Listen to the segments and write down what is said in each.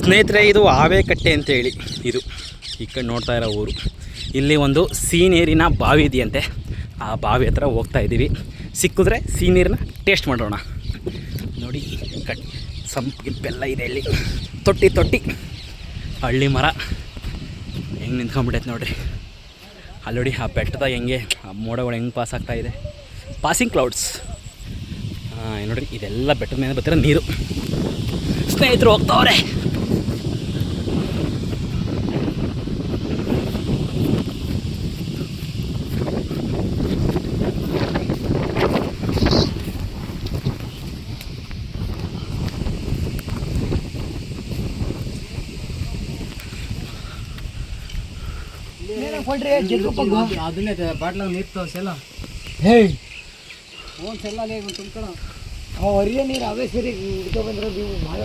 ಸ್ನೇಹಿತರೆ, ಇದು ಆವೆಕಟ್ಟೆ ಅಂತ ಹೇಳಿ ಇದು. ಈ ಕಡೆ ನೋಡ್ತಾ ಇರೋ ಊರು. ಇಲ್ಲಿ ಒಂದು ಸೀನೀರಿನ ಬಾವಿ ಇದೆಯಂತೆ. ಆ ಬಾವಿ ಹತ್ರ ಹೋಗ್ತಾ ಇದ್ದೀವಿ. ಸಿಕ್ಕಿದ್ರೆ ಸೀನೀರನ್ನ ಟೇಸ್ಟ್ ಮಾಡೋಣ. ನೋಡಿ ಕಟ್ ಸಂಪಿಪ್ಪೆಲ್ಲ ಇದೆ ಇಲ್ಲಿ. ತೊಟ್ಟಿ ತೊಟ್ಟಿ. ಹಳ್ಳಿ ಮರ. ಹೆಂಗೆ ನಿಂತ್ಕೊಂಡ್ಬಿಟ್ಟೈತೆ ನೋಡ್ರಿ. ನೋಡಿ, ಆ ಬೆಟ್ಟದಾಗ ಹೆಂಗೆ, ಆ ಮೋಡಗಳು ಹೆಂಗೆ ಪಾಸ್ ಆಗ್ತಾ ಇದೆ. ಪಾಸಿಂಗ್ ಕ್ಲೌಡ್ಸ್ ಹಾಂ ನೋಡ್ರಿ, ಇದೆಲ್ಲ ಬೆಟ್ಟದ ಮೇಲೆ ಬರ್ತಿರೋ ನೀರು. ಸ್ನೇಹಿತರು ಹೋಗ್ತಾವ್ರೆ. ಅದನ್ನೇ ಬಾಟ್ಲಾಗ ನೀರು ತೋರ್ಸಲ್ಲ. ಹೇ ಒಂದ್ಸಲ ತುಂಬ್ಕೊಳ ಅವ ಹರಿಯ ನೀರು ಅವೇ ಸರಿ. ಹಿಡ್ಕೊ ಬಂದ್ರೆ ನೀವು ಭಾಳ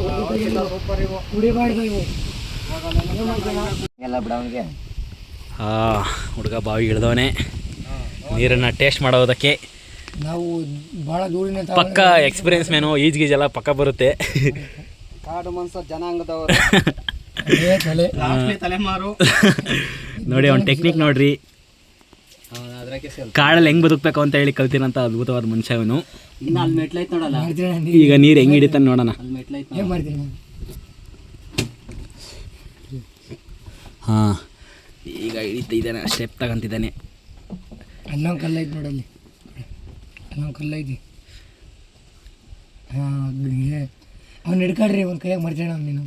ಕುಡಿಬಾರ್ದು ನೀವು. ಎಲ್ಲ ಬಿಡ ಅವನಿಗೆ. ಹಾಂ ಹುಡುಗ ಬಾವಿ ಇಳಿದವನೇ. ನೀರನ್ನು ಟೇಸ್ಟ್ ಮಾಡೋದಕ್ಕೆ ನಾವು ಭಾಳ ದೂರಿನ ಪಕ್ಕ ಎಕ್ಸ್ಪೀರಿಯನ್ಸ್ ಮೇನು ಈಜ್ ಗೀಜ್ ಎಲ್ಲ ಪಕ್ಕ ಬರುತ್ತೆ. ಕಾಡು ಮನ್ಸ ಜನಾಂಗದವರು. ತಲೆಮಾರು. ನೋಡಿ ಅವ್ನ ಟೆಕ್ನಿಕ್ ನೋಡ್ರಿ. ಕಾಡಲ್ಲಿ ಹೆಂಗ್ ಬದುಕಬೇಕು ಅಂತ ಹೇಳಿ ಕಲ್ತಿರಂತ ಅದ್ಭುತವಾದ ಮನುಷ್ಯ ಅವನು ಈಗ ನೀರು ಹೆಂಗ್ ಹಿಡಿತಾನೆ ನೋಡೋಣ. ಹಾ ಈಗ ಹಿಡಿತಿದ್ದಾನೆ ಸ್ಟೆಪ್ ತಗೊಂತಿದ್ದಾನೆ. ಅಲ್ಲೊಂದು ಕಲ್ಲ ಐತಿ ನೋಡಲ್ಲಿ ಅಲ್ಲೊಂದು ಕಲ್ಲೈತಿ. ಹಾಂ ಅವ್ನು ಹಿಡ್ಕಾಡ್ರಿ ಒಂದು ಕೈಯಾಗ ಮರ್ತಾಣ ನೀನು.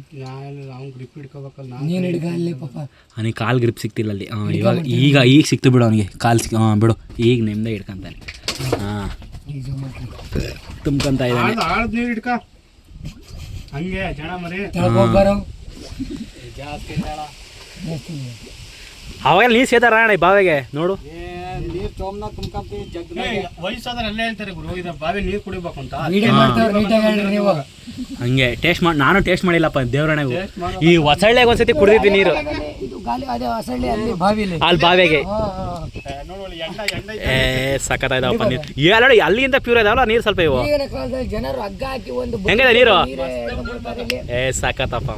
ಅವ್ನು ಗ್ರಿಪ್ ಹಿಡ್ಕೋಬೇಕಲ್ಲ ನೀನು ಹಿಡ್ಕ ಅಲ್ಲಿ ಪಾಪ. ಅವನಿಗೆ ಕಾಲು ಗ್ರಿಪ್ ಸಿಕ್ತಿಲ್ಲ ಅಲ್ಲಿ. ಹಾಂ ಇವಾಗ ಈಗ ಈಗ ಸಿಕ್ತು ಬಿಡು ಅವನಿಗೆ. ಕಾಲು ಸಿಕ್ ಹಾಂ ಬಿಡು. ಈಗ ನೆಮ್ಮದಿ ಹಿಡ್ಕೊಂತಾನೆ ಹಾಂ. ತುಂಬ್ಕೊಂತ ಇದ್ದಾನೆ. ಆಳದ್ ನೀರು ಹಿಡ್ಕ. ಹಂಗೆ ಜನ ಮರಿ. ಬರೋ. ಜಾಸ್ತಿ ಅವಾಗ ನೀರು ಸೇತಾರ ಅಣ್ಣ ಈ ಬಾವಿಗೆ? ನೋಡು. ಚೋಮ್ನಾಗ ತುಂಬ್ಕೊಂತೀವಿ ಜಗ್ನಾಗ ವಯಸ್ಸಾದ್ರೆ ಅಲ್ಲೇ ಹೇಳ್ತಾರೆ ಗುರು ಇದು ಬಾವಿ ನೀರು ಕುಡಿಬೇಕು ಅಂತ. ವೀಡಿಯೋ ಮಾಡ್ತಾವ್ರೆ ನೀಟಾಗಿ ಹೇಳ್ರಿ ನೀವು. ಹಂಗೆ ಟೇಸ್ಟ್ ಮಾಡಿ ನಾನು ಟೇಸ್ಟ್ ಮಾಡಿಲ್ಲಪ್ಪ ದೇವ್ರಣೆಗೂ ಈ ಹೊಸಳ್ಳಿಗೆ ಒಂದ್ಸತಿ ಕುಡಿದಿದ್ದೀನಿ ನೀರು. ಇದು ಗಾಲಿ ಅದೇ ಹೊಸಳ್ಳಿ ಅಲ್ಲಿ ಬಾವಿಗೆ. ಏ ಸಖತ್ ಇದಾವಪ್ಪ ನೀರು. ಎಲ್ಲ ಅಲ್ಲಿಂದ ಪ್ಯೂರ್ ಇದಾವಲ್ಲ ನೀರು ಸ್ವಲ್ಪ ಇವು? ಈಗಿನ ಕಾಲದಲ್ಲಿ ಜನರು ಹಗ್ಗ ಹಾಕಿ ಒಂದು ಹೆಂಗಿದೆ ನೀರು? ಏ ಸಖತ್ತಪ್ಪ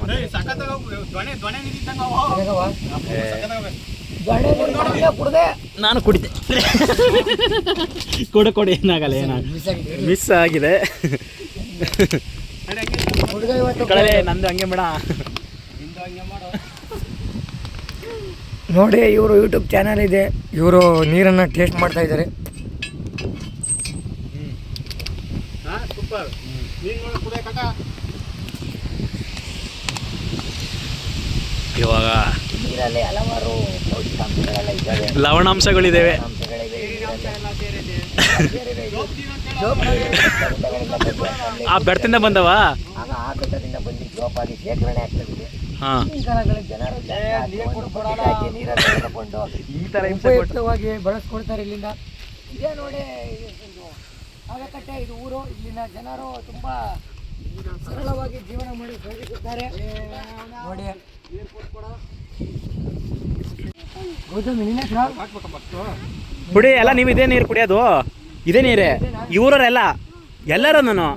ಕುಡ್ದೆ, ನಾನು ಕುಡಿದೆ. ಕೊಡು ಕೊಡಿ ಏನಾಗಲ್ಲ ಏನಾಗ ಮಿಸ್ ಆಗಿದೆ. ಕಳಲೆ ನಂದು ಹಂಗೆ ಮೇಡ. ಹಿಂದೆ ಹಂಗೆ ಮಾಡು ನೋಡಿ ಇವರು ಯೂಟ್ಯೂಬ್ ಚಾನಲ್ ಇದೆ. ಇವರು ನೀರನ್ನು ಟೇಸ್ಟ್ ಮಾಡ್ತಾ ಇದ್ದಾರೆ. ಹಾ ಸೂಪರ್ ನೀನು ನೋಡಿ ಕುಡಿಯಕ್ಕ ಇವಾಗ ನೀರಲ್ಲಿ ಹಲವಾರು ಪೌಷ್ಟಿಕಾಂಶಗಳೆಲ್ಲ ಇದ್ದಾವೆ ಲವಣಾಂಶಗಳಿದ್ದಾವೆ. ಅಂಶಗಳಿವೆ ಆ ಬೆಡ್ತಿಂದ ಬಂದವ? ಆಗ ಆ ಬೆಟ್ಟದಿಂದ ಬಂದು ಜೋಪಾಗಿ ಶೇಖರಣೆ ಆಗ್ತದೆ. ಹಾಂ. ಈ ಕಾಲಗಳಲ್ಲಿ ಜನರು ಜಾಸ್ತಿ ಹಾಕಿ ಒಂದು ಬಕೆಟ್ ಹಾಕಿ ನೀರನ್ನು ಎಳೆದುಕೊಂಡು ಈ ಥರ ಉಪಯುಕ್ತವಾಗಿ ಬಳಸ್ಕೊಳ್ತಾರೆ ಇಲ್ಲಿಂದ. ಇದೇ ನೋಡಿ ಇದು ಆವೆಕಟ್ಟೆ ಇದು ಊರು. ಇಲ್ಲಿನ ಜನರು ತುಂಬಾ ಸರಳವಾಗಿ ಜೀವನ ಮಾಡಿ ಸಾಗಿಸುತ್ತಾರೆ ನೋಡಿ. ಕುಡಿ, ಎಲ್ಲ ನೀವು ಇದೇ ನೀರು ಕುಡಿಯೋದು? ಇದೇ ನೀರೇ? ಇವರೆಲ್ಲ ಎಲ್ಲರೂ ನಾನು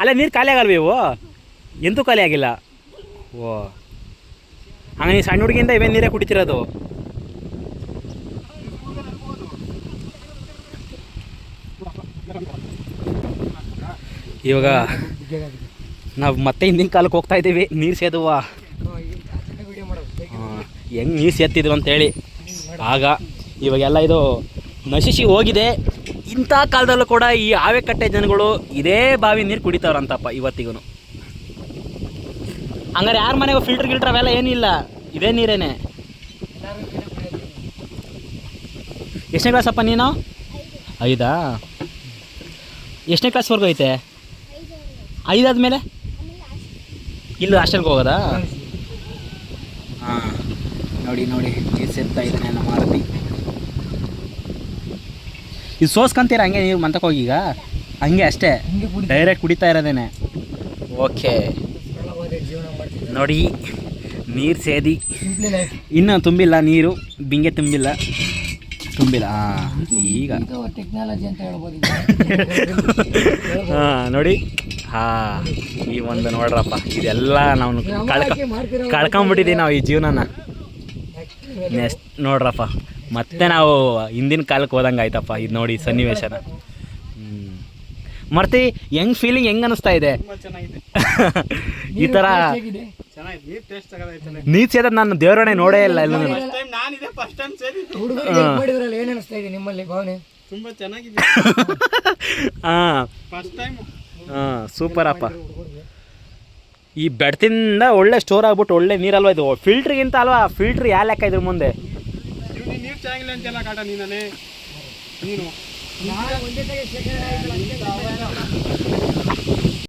ಅಲ್ಲ, ನೀರು ಖಾಲಿ ಆಗಲ್ವ ಇವು? ಎಂತೂ ಖಾಲಿ ಆಗಿಲ್ಲ. ಓ. ಹಂಗ ನೀವು ಸಣ್ಣ ಹುಡುಗಿಯಿಂದ ಇವೇ ನೀರೇ ಕುಡಿತಿರೋದು. ಇವಾಗ, ನಾವು ಮತ್ತೆ ಹಿಂದಿನ ಕಾಲಕ್ಕೆ ಹೋಗ್ತಾ ಇದ್ದೀವಿ, ನೀರು ಸೇದುವ. ಹೆಂಗೆ ನೀರು ಸೇದ್ತಿದ್ವು ಅಂತೇಳಿ. ಆಗ ಇವಾಗೆಲ್ಲ ಇದು ನಶಿಸಿ ಹೋಗಿದೆ. ಇಂಥ ಕಾಲದಲ್ಲೂ ಕೂಡ ಈ ಆವೆಕಟ್ಟೆ ಜನಗಳು ಇದೇ ಬಾವಿ ನೀರು ಕುಡಿತಾವ್ರಂತಪ್ಪ ಇವತ್ತಿಗೂ ಹಂಗಾರೆ ಯಾರ ಮನೆಗೂ ಫಿಲ್ಟರ್ ಗಿಲ್ಟರ್ ಅವೆಲ್ಲ ಏನಿಲ್ಲ ಇದೇ ನೀರೇನೆ. ಎಷ್ಟನೇ ಕ್ಲಾಸಪ್ಪ ನೀನು? ಐದಾ? ಎಷ್ಟನೇ ಕ್ಲಾಸ್ವರೆಗೂ ಐತೆ? ಐದಾದ್ಮೇಲೆ? ಇಲ್ಲ ಹಾಸ್ಟೆಲ್ಗೆ ಹೋಗೋದಾ? ಹಾಂ. ನೋಡಿ ನೋಡಿ ಸೇರ್ತಾ ಇದ್ದಾನೆ ನಮ್ಮ ಮಾರುತಿ ಇದು ಸೋಸ್ಕೊಂತೀರ ಹಂಗೆ ನೀವು ಮಂತಕ್ಕೆ ಹೋಗಿ ಈಗ? ಹಂಗೆ ಅಷ್ಟೇ. ಡೈರೆಕ್ಟ್ ಕುಡಿತಾ ಇರೋದೇನೆ. ಓಕೆ. ನೋಡಿ ನೀರು ಸೇದಿ. ಇನ್ನೂ ತುಂಬಿಲ್ಲ ನೀರು ಬಿಂಗೆ ತುಂಬಿಲ್ಲ. ತುಂಬಿಲ್ಲ ಹಾಂ ಈಗ. ಟೆಕ್ನಾಲಜಿ ಅಂತ ಹೇಳ್ಬೋದು ಹಾಂ ನೋಡಿ. ಹಾ ಈ ಒಂದು ನೋಡ್ರಪ್ಪ ಇದೆಲ್ಲ ನಾವು ಕಳ್ಕ ಕಳ್ಕೊಂಬಿಟ್ಟಿದ್ದೀವಿ ನಾವು ಈ ಜೀವನನ. ನೆಕ್ಸ್ಟ್ ನೋಡ್ರಪ್ಪ. ಮತ್ತೆ ನಾವು ಹಿಂದಿನ ಕಾಲಕ್ಕೆ ಹೋದಂಗೆ ಆಯ್ತಪ್ಪ ಇದು ನೋಡಿ ಸನ್ನಿವೇಶನ. ಹ್ಮ್. ಮರ್ತಿ ಹೆಂಗ್ ಫೀಲಿಂಗ್ ಹೆಂಗ್ ಅನಿಸ್ತಾ ಇದೆ? ತುಂಬಾ ಚೆನ್ನಾಗಿದೆ. ಈ ತರ ನೀರು ಸೇದ ನಾನು ದೇವರಣೆ ನೋಡೇ ಇಲ್ಲ ಎಲ್ಲ ಫಸ್ಟ್ ಟೈಮ್ ನಾನಿದೆ ಫಸ್ಟ್ ಟೈಮ್ ಸೇರಿ ಹುಡುಗರಿಗೆ ಮಾಡಿದ್ರಲ್ಲ ಏನ್ ಅನಿಸ್ತಾ ಇದೆ ನಿಮ್ಮಲ್ಲಿ ಭಾವನೆ? ತುಂಬಾ ಚೆನ್ನಾಗಿದೆ. ಹಾಂ. ಫಸ್ಟ್ ಟೈಮ್ ಹಾಂ ಸೂಪರ್ ಅಪ್ಪ. ಈ ಬೆಡ್ತಿಂದ ಒಳ್ಳೆ ಸ್ಟೋರ್ ಆಗ್ಬಿಟ್ಟು ಒಳ್ಳೆ ನೀರಲ್ವಾ ಇದು? ಫಿಲ್ಟ್ರಿಗಿಂತ ಅಲ್ವಾ? ಫಿಲ್ಟ್ರ್ ಯಾ ಲೆಕ್ಕ ಇದ್ರ ಮುಂದೆ? ನೀವು ನೀರು ಚೆನ್ನಾಗಿಲ್ಲ ಅಂತೆಲ್ಲ ಕಾಟ ನೀನೇ? ನೀನು